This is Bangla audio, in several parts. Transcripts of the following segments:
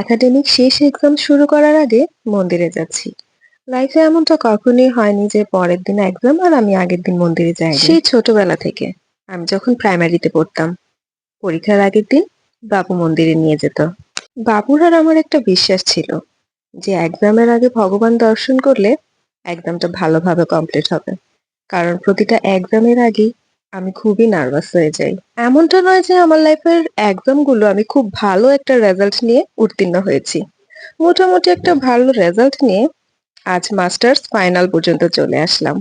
একাডেমিক শেষ এক্সাম শুরু করার আগে মন্দিরে যাচ্ছি। লাইফে এমনটা কখনোই হয়নি যে পরের দিন এক্সাম আর আমি আগের দিন মন্দিরে যাই সেই ছোটবেলা থেকে আমি যখন প্রাইমারিতে পড়তাম, পরীক্ষার আগের দিন বাবু মন্দিরে নিয়ে যেত। বাবুর আর আমার একটা বিশ্বাস ছিল যে এক্সামের আগে ভগবান দর্শন করলে এক্সামটা ভালোভাবে কমপ্লিট হবে। কারণ প্রতিটা এক্সামের আগেই আমি খুবই নার্ভাস হয়ে যাই। এমনটা নয় যে আমার লাইফের এক্সামগুলো আমি খুব ভালো একটা রেজাল্ট নিয়ে উত্তীর্ণ হয়েছি। মোটামুটি একটা ভালো রেজাল্ট নিয়ে আজ মাস্টার্স ফাইনাল পর্যন্ত চলে আসলাম।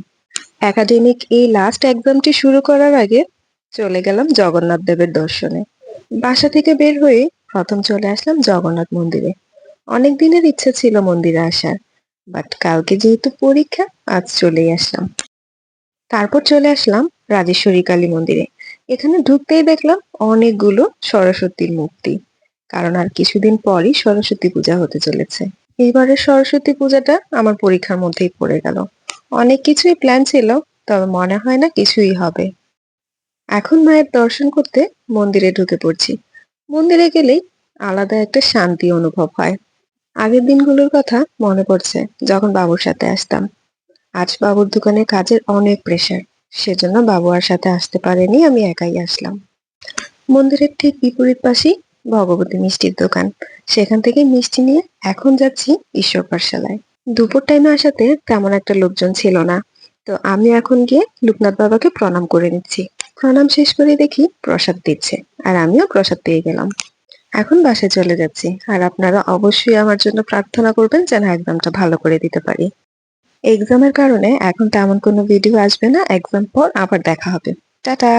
একাডেমিক এই লাস্ট এক্সামটি শুরু করার আগে চলে গেলাম জগন্নাথ দেবের দর্শনে। বাসা থেকে বের হয়ে প্রথম চলে আসলাম জগন্নাথ মন্দিরে। অনেক দিনের ইচ্ছা ছিল মন্দিরে আসার বাট কালকে যেহেতু পরীক্ষা, আজ চলেই আসলাম। তারপর চলে আসলাম রাজেশ্বরী কালী মন্দিরে। এখানে ঢুকতেই দেখলাম অনেকগুলো সরস্বতীর মূর্তি। কারণ আর কিছুদিন পরই সরস্বতী পূজা হতে চলেছে। এবারের সরস্বতী পূজাটা আমার পরীক্ষার মধ্যেই পড়ে গেল। অনেক কিছুই প্ল্যান ছিল, তবে মনে হয় না কিছুই হবে। এখন মায়ের দর্শন করতে মন্দিরে ঢুকে পড়ছি। মন্দিরে গেলেই আলাদা একটা শান্তি অনুভব হয়। আগের দিনগুলোর কথা মনে পড়ছে, যখন বাবুর সাথে আসতাম। আজ বাবুর দোকানে কাজের অনেক প্রেশার সেজন্য বাবু আর সাথে আসতে পারেনি, আমি একাই আসলাম। মন্দিরের ঠিক বিপরীত পাশেই ভগবতী মিষ্টির দোকান। সেখান থেকে মিষ্টি নিয়ে এখন যাচ্ছি ঈশ্বর পাঠশালায়। দুপুর টাইমে আসাতে তেমন একটা লোকজন ছিল না। তো আমি এখন গিয়ে লোকনাথ বাবাকে প্রণাম করে নিচ্ছি। প্রণাম শেষ করে দেখি প্রসাদ দিচ্ছে আর আমিও প্রসাদ পেয়ে গেলাম। এখন বাসায় চলে যাচ্ছি। আর আপনারা অবশ্যই আমার জন্য প্রার্থনা করবেন যেন একদমটা ভালো করে দিতে পারি। এক্সামের কারণে এখন তেমন কোনো ভিডিও আসবে না। এক্সাম পর আবার দেখা হবে। টাটা!